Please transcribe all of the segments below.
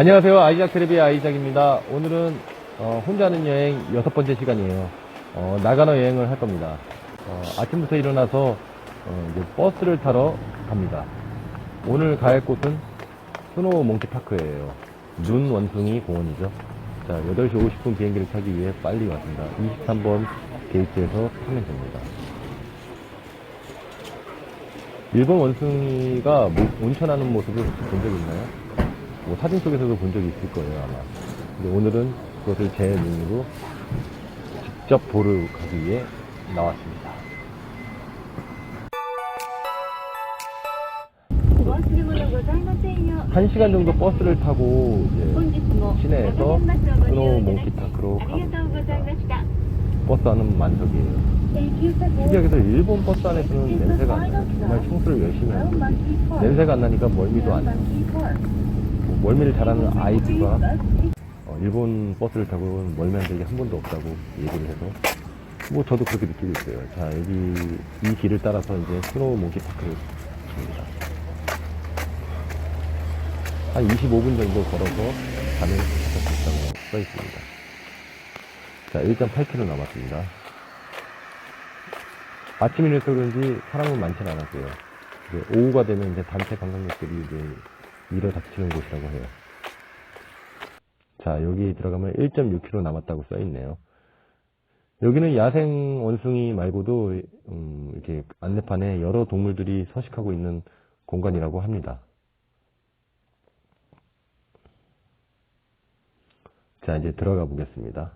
안녕하세요. 아이작 테레비의 아이작입니다. 오늘은 어, 혼자 하는 여행 여섯 번째 시간이에요. 어, 나가노 여행을 할 겁니다. 어, 아침부터 일어나서 어, 이제 버스를 타러 갑니다. 오늘 갈 곳은 스노우 몽키 파크예요. 눈 원숭이 공원이죠. 자, 8시 50분 비행기를 타기 위해 빨리 왔습니다. 23번 게이트에서 타면 됩니다. 일본 원숭이가 모- 온천하는 모습을 본 적 있나요? 뭐 사진 속에서도 본 적이 있을 거예요 아마. 근데 오늘은 그것을 제 눈으로 직접 보러 가기 위해 나왔습니다. 한시간 정도 버스를 타고 이제 시내에서 스노 몽키타크로 가니다. 버스 안은 만석이에요. 특이하게도 일본 버스 안에서는 냄새가 안 나요. 정말 청소를 열심히 하고 냄새가 안 나니까 멀미도 안 나요. 뭐 멀미를 잘하는 아이들과 어, 일본 버스를 타고 멀미 한 적이 한 번도 없다고 얘기를 해서 뭐 저도 그렇게 느끼고 있어요. 자 여기 이 길을 따라서 이제 스노우 몽키 파크를 갑니다. 한 25분 정도 걸어서 수 있다고 써 있습니다. 자 1.8km 남았습니다. 아침이라서 그런지 사람은 많진 않았어요. 오후가 되면 이제 단체 관광객들이 이제 일어 닥치는 곳이라고 해요. 자, 여기 들어가면 1.6km 남았다고 써 있네요. 여기는 야생 원숭이 말고도, 음, 이렇게 안내판에 여러 동물들이 서식하고 있는 공간이라고 합니다. 자, 이제 들어가 보겠습니다.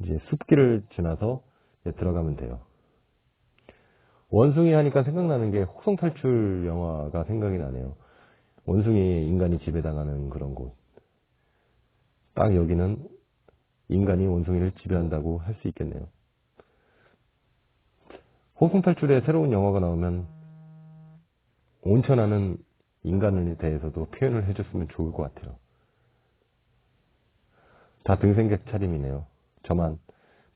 이제 숲길을 지나서 이제 들어가면 돼요. 원숭이 하니까 생각나는 게 혹성 탈출 영화가 생각이 나네요. 원숭이 인간이 지배당하는 그런 곳. 딱 여기는 인간이 원숭이를 지배한다고 할 수 있겠네요. 혹성 탈출에 새로운 영화가 나오면 온천하는 인간에 대해서도 표현을 해줬으면 좋을 것 같아요. 다 등생객 차림이네요. 저만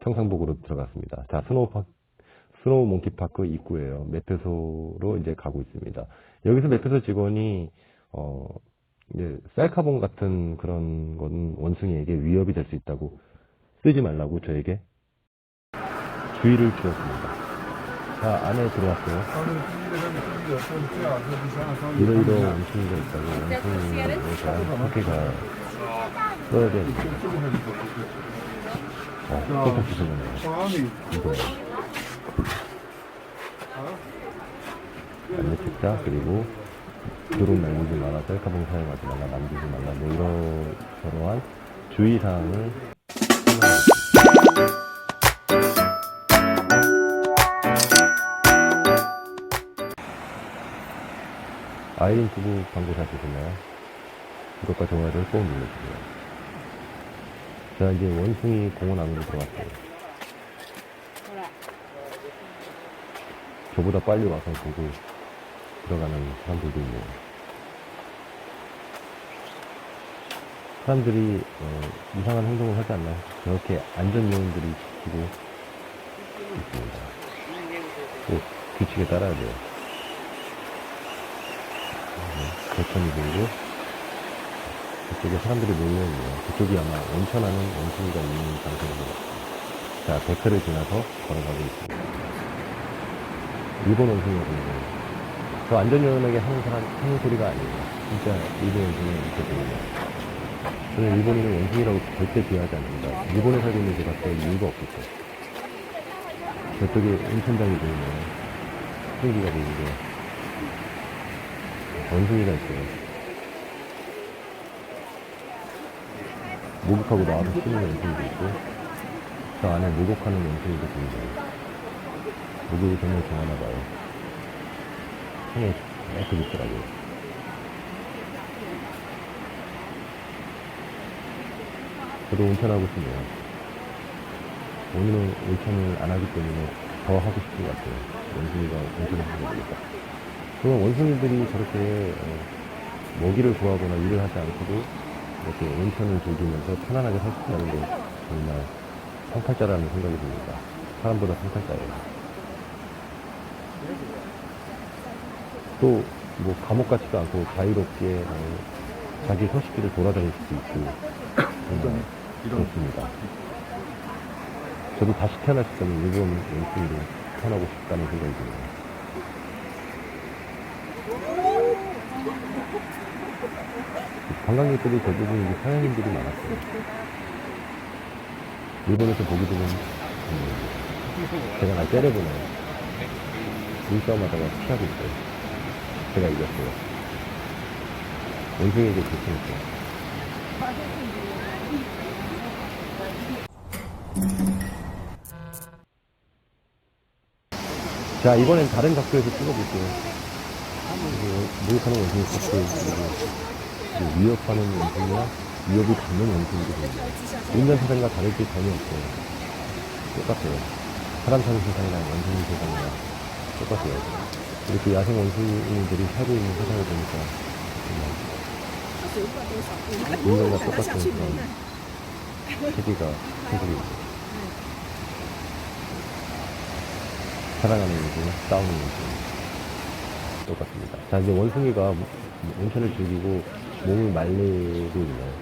평상복으로 들어갔습니다. 자, 스노우 파 스노우 몽키 파크 입구예요. 매표소로 이제 가고 있습니다. 여기서 매표소 직원이 어 이제 셀카본 같은 그런 건 원숭이에게 위협이 될 수 있다고 쓰지 말라고 저에게 주의를 주었습니다. 자, 안에 들어왔어요. 이러이러 원숭이가 있다고 원숭이에 대한 학회가 써야 되는데 어, 깜짝 주시네요. 이거 책자 그리고 드론 날리지 마라 셀카봉 사용하지 말라 남기지 말라 뭐 이런 저러한 주의사항을. 아이린 부부 광고 잘 보셨나요? 구독과 좋아요를 꼭 눌러주세요. 자 이제 원숭이 공원 안으로 들어왔어요. 저보다 빨리 와서 보고 들어가는 사람들도 있네요. 사람들이 어, 이상한 행동을 하지 않나 저렇게 안전 요원들이 지키고 있습니다. 꼭 규칙에 따라야 돼요. 네, 개천이 보이고 그쪽에 사람들이 몰려있네요. 그쪽이 아마 온천하는 원숭이가 있는 장소인 것 같아요. 자, 데크를 지나서 걸어가고 있습니다. 일본 원숭이가 보이네요. 저 안전요원에게 하는 사람, 하는 소리가 아니에요. 진짜 일본 원숭이가 이렇게 보이네요. 저는 일본인을 원숭이라고 절대 비하하지 않습니다. 일본에 살고 있는 제가 그럴 이유가 없겠죠. 저쪽에 온천장이 보이네요. 풍기가 보이고 원숭이가 있어요. 목욕하고 나와서 쉬는 원숭이도 있고 저 안에 목욕하는 원숭이도 보이네요. 목욕이 정말 좋아하나 봐요. 손에 깨끗 있더라고요. 저도 온천하고 싶네요. 오늘은 온천을 안 하기 때문에 더 하고 싶은 것 같아요. 원숭이가 온천을 하는 거니까. 그럼 원숭이들이 저렇게 어, 먹이를 구하거나 일을 하지 않고도 이렇게 온천을 즐기면서 편안하게 살 수 있다는 게 정말 상팔자라는 생각이 듭니다. 사람보다 상팔자예요. 또 뭐 감옥 같지도 않고 자유롭게 어, 자기 서식지를 돌아다닐 수 있고 정말 그렇습니다. 저도 다시 태어났을 때는 일본 원숭이로 태어나고 싶다는 생각이 드네요. 관광객들이 대부분 이제 서양인들이 많았어요. 일본에서 보게 되면 음, 제가 날 때려보네요. 눈싸움하다가 피하고 있어요. 제가 이겼어요. 원숭이에게 좋으니까. 자, 이번엔 다른 각도에서 찍어볼게요. 목욕하는 원숭이 코스, 그리고 그 위협하는 원숭이나 위협이 닿는 원숭이도 보입니다. 인간 세상과 다를 게 전혀 없어요. 똑같아요. 사람 사는 세상이랑 원숭이 세상이랑 똑같아요. 이렇게 야생 원숭이들이 살고 있는 세상을 보니까 정말 인간과 똑같은 그런 세계가 생기고 있어요. 사랑하는 원숭이, 싸우는 원숭이 똑같습니다. 자 이제 원숭이가 온천을 즐기고 몸을 말리고 있네요.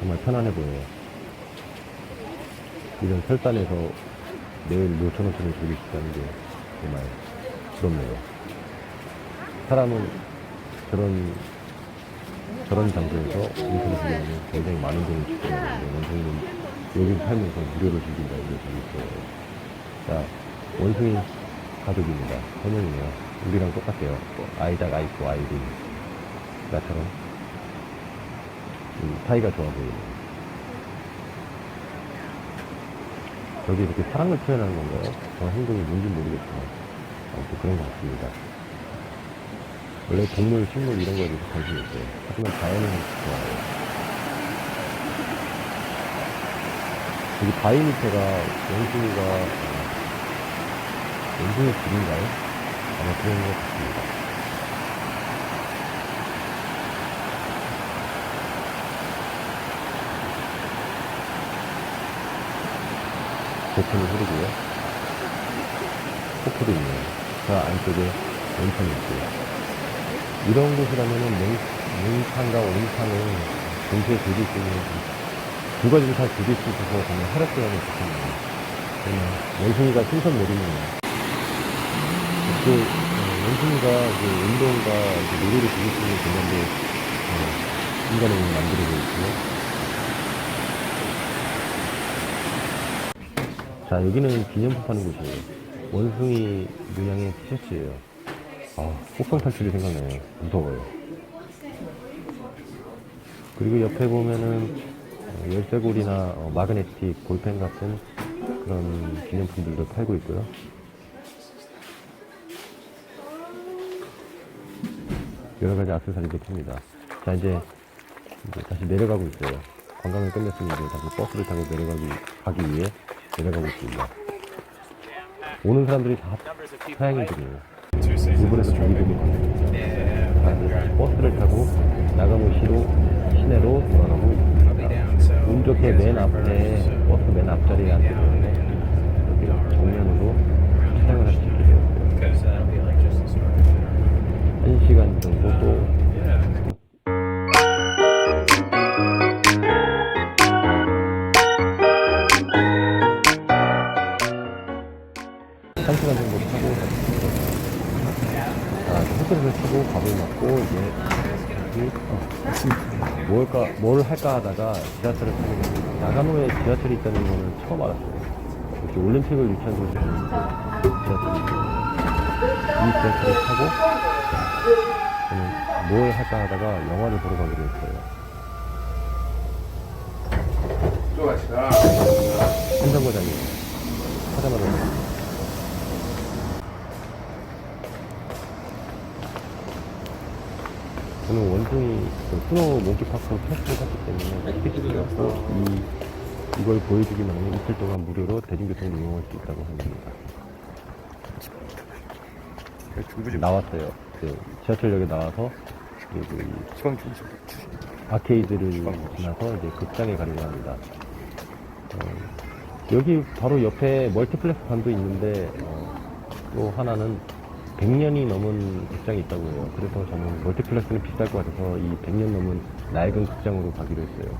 정말 편안해 보여요. 이런 설산에서 매일 노천온천을 즐길 수 있다는 게 정말 부럽네요. 사람은 저런 저런 장소에서 온천을 즐기면 굉장히 많은 돈을 지불하는데 원숭이는 여기 살면서 무료로 즐긴다 이게 재밌어요. 자 원숭이 가족입니다. 세 명이네요. 우리랑 똑같아요. 뭐 아이다가 있고 아이들이 나처럼 음, 사이가 좋아 보이네요. 저기 이렇게 사랑을 표현하는 건가요? 저 행동이 뭔지 모르겠지만 아무튼 그런 것 같습니다. 원래 동물, 식물 이런 거에 대해서 관심이 있어요. 하지만 자연은 좋아해요. 여기 바위 밑에가 원숭이가 어, 원숭이 집인가요? 아마 그런 것 같습니다. 보편이 흐르고요. 폭포도 있네요. 저 안쪽에 온천이 있고요. 이런 곳이라면은 몽, 몽탕과 온탕을 동시에 즐길 수 있는 두 가지를 다 즐길 수 있어서 정말 혈액시간이 좋겠네요. 정말 원숭이가 신선 놀이는 그 어, 원숭이가 그 운동과 이제 놀이를 즐길 수 있는 공간도 어, 인간의 몸을 만들어고 있고요. 자, 여기는 기념품 파는 곳이에요. 원숭이 문양의 티셔츠예요. 아, 폭성 탈출이 생각나요. 무서워요. 그리고 옆에 보면은 어, 열쇠고리나 어, 마그네틱, 볼펜 같은 그런 기념품들도 팔고 있고요. 여러 가지 액세서리도 팝니다. 자, 이제, 이제 다시 내려가고 있어요. 관광을 끝냈으니 이제 다시 버스를 타고 내려가기 가기 위해 내려가고 있습니다. 오는 사람들이 다 서양인들이에요. 일본에서 이제 다시 버스를 타고 나가모시로 시내로 돌아가고 있습니다. 운 좋게 맨 앞에 버스 맨 앞자리에 앉게 되는데 이렇게 정면으로 촬영을 할 수 있게 되었어요. 한 시간 정도 또 이제 여기 어, 뭘까 뭘 할까 하다가 지하철을 타게 됩니다. 나가노에 지하철이 있다는 거는 처음 알았어요. 이렇게 올림픽을 유치한 곳이 있는데 지하철이 있어요. 이 지하철을 타고 저는 뭘 할까 하다가 영화를 보러 가기로 했어요. 한정거장이 하자마자 저는 원숭이 그 스노우 몽키파크 테스트를 갔기 때문에 티켓이 없고 이 이걸 보여주기만 하면 이틀 동안 무료로 대중교통을 이용할 수 있다고 합니다. 나왔어요. 그 지하철역에 나와서 수강 중이죠. 아케이드를 지나서 이제 극장에 가려고 합니다. 어, 여기 바로 옆에 멀티플렉스 관도 있는데 어, 또 하나는 100년이 넘은 극장이 있다고 해요. 그래서 저는 멀티플렉스는 비쌀 것 같아서 이 100년 넘은 낡은 극장으로 가기로 했어요.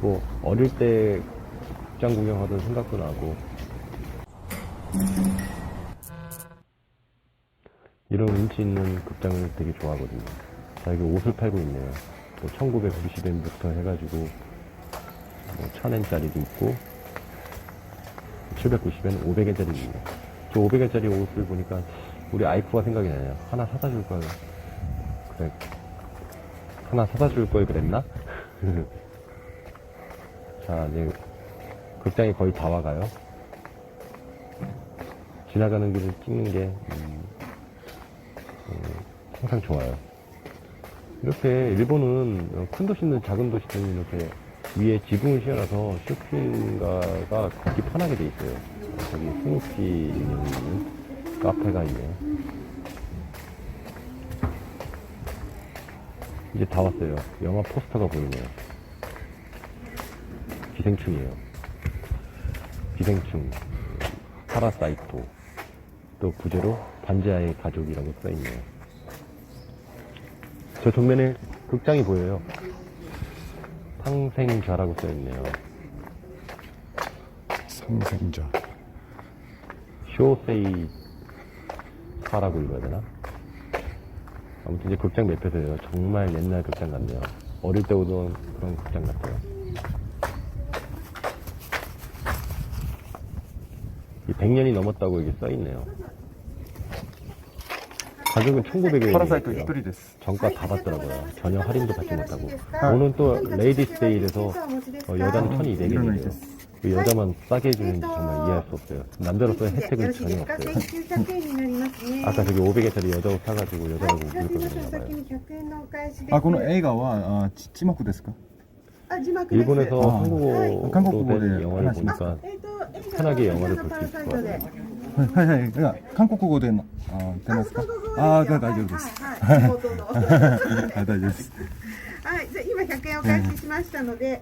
뭐 어릴 때 극장 구경하던 생각도 나고 이런 운치 있는 극장을 되게 좋아하거든요. 자, 여기 옷을 팔고 있네요. 뭐 1990엔부터 해가지고 뭐 1000엔짜리도 있고 790엔, 500엔짜리도 있네요. 저 500엔짜리 옷을 보니까 우리 아이쿠가 생각이 나네요. 하나 사다 줄 걸. 그래. 하나 사다 줄 걸 그랬나? 자, 이제 극장이 거의 다 와가요. 지나가는 길을 찍는 게 음, 음, 항상 좋아요. 이렇게 일본은 어, 큰 도시든 작은 도시든 이렇게 위에 지붕을 씌워놔서 쇼핑가가 걷기 편하게 돼 있어요. 저기 스누피 있는 카페가 있네요. 이제 다 왔어요. 영화 포스터가 보이네요. 기생충이에요. 기생충, 파라사이토, 또 부제로 반지하의 가족이라고 써있네요. 저 정면에 극장이 보여요. 상생좌라고 써있네요. 상생자. 쇼세이 카라고 읽어야 되나? 아무튼 이제 극장 매표소예요. 정말 옛날 극장 같네요. 어릴 때 오던 그런 극장 같아요. 이 100년이 넘었다고 이게 써있네요. 가격은 1,900원. 파라사이트 히토리 데스. 정가 다 받더라고요. 전혀 할인도 받지 못하고. 오늘 또 레이디스 데이에서 어, 여자는 1,200원이에요. 그 여자만 싸게 해주는지 정말 이해할 수 없어요. 남자로서의 혜택은 전혀 없어요. 1900円になりますね。 아까 저기 500엔짜리 여자 옷 사가지고 はい、 여자라고 すいません、 물건 皆さん 줬나 先 봐요. に100円のお返しです。あ、この映画は、あち字幕ですかあ、字幕です。 일본에서 아, 한국어로 한국어로 된 네, 영화를 하나씩. 보니까 えっと、映画 편하게 は 영화를 こ 볼 ち 수 ら 있을 の 것 パラサイトで 같아요. はいはいはい。いや韓国語で、あ出ますかあそうそうそうあ、じゃあ大丈夫です。はい、はい、地元のはい、大丈夫です。はい、じゃあ今100円お返ししましたので、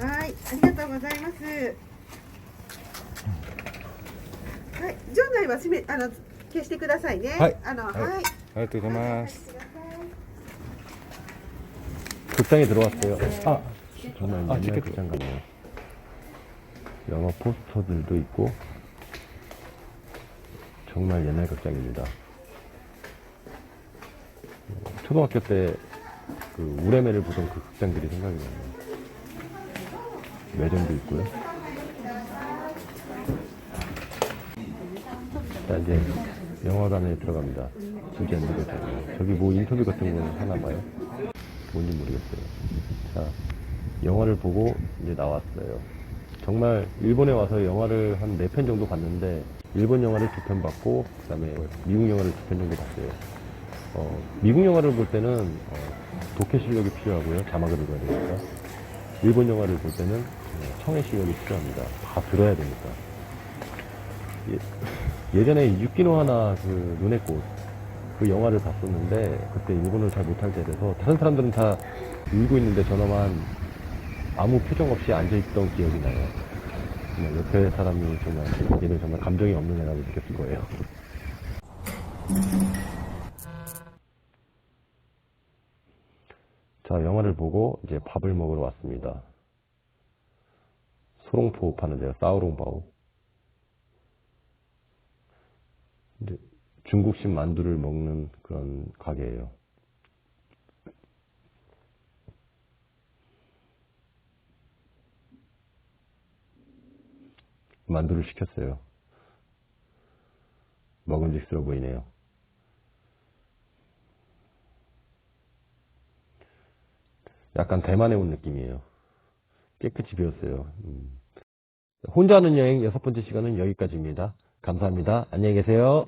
はい、ありがとうございます。はい、場内は閉め、あの、消してくださいね。はいあの、はい。はいありがとうございます。 극장에 들어왔어요. 아, 정말 아, 옛날 티켓. 극장 같네요. 영화 포스터들도 있고 정말 옛날 극장입니다. 초등학교 때 그 우레메를 보던 그 극장들이 생각이 나네요. 매점도 있고요. 자, 이제 영화관에 들어갑니다. 안 되거든요. 저기 뭐 인터뷰 같은 거 하나 봐요? 뭔지 모르겠어요. 자, 영화를 보고 이제 나왔어요. 정말 일본에 와서 영화를 한 네 편 정도 봤는데 일본 영화를 두 편 봤고 그다음에 미국 영화를 두 편 정도 봤어요. 어, 미국 영화를 볼 때는 어, 독해 실력이 필요하고요. 자막을 읽어야 되니까. 일본 영화를 볼 때는 어, 청해 실력이 필요합니다. 다 들어야 되니까. 예, 예전에 유키노 하나 그 눈의 꽃 그 영화를 봤었는데 그때 일본어를 잘 못할 때라서 다른 사람들은 다 울고 있는데 저나만 아무 표정 없이 앉아있던 기억이 나요. 정말 옆에 사람이 정말 얘는 정말 감정이 없는 애라고 느꼈을 거예요. 자, 영화를 보고 이제 밥을 먹으러 왔습니다. 소롱포 파는데요. 싸우롱바오. 이제 중국식 만두를 먹는 그런 가게예요. 만두를 시켰어요. 먹음직스러워 보이네요. 약간 대만에 온 느낌이에요. 깨끗이 비웠어요. 음. 혼자 하는 여행 여섯 번째 시간은 여기까지입니다. 감사합니다. 안녕히 계세요.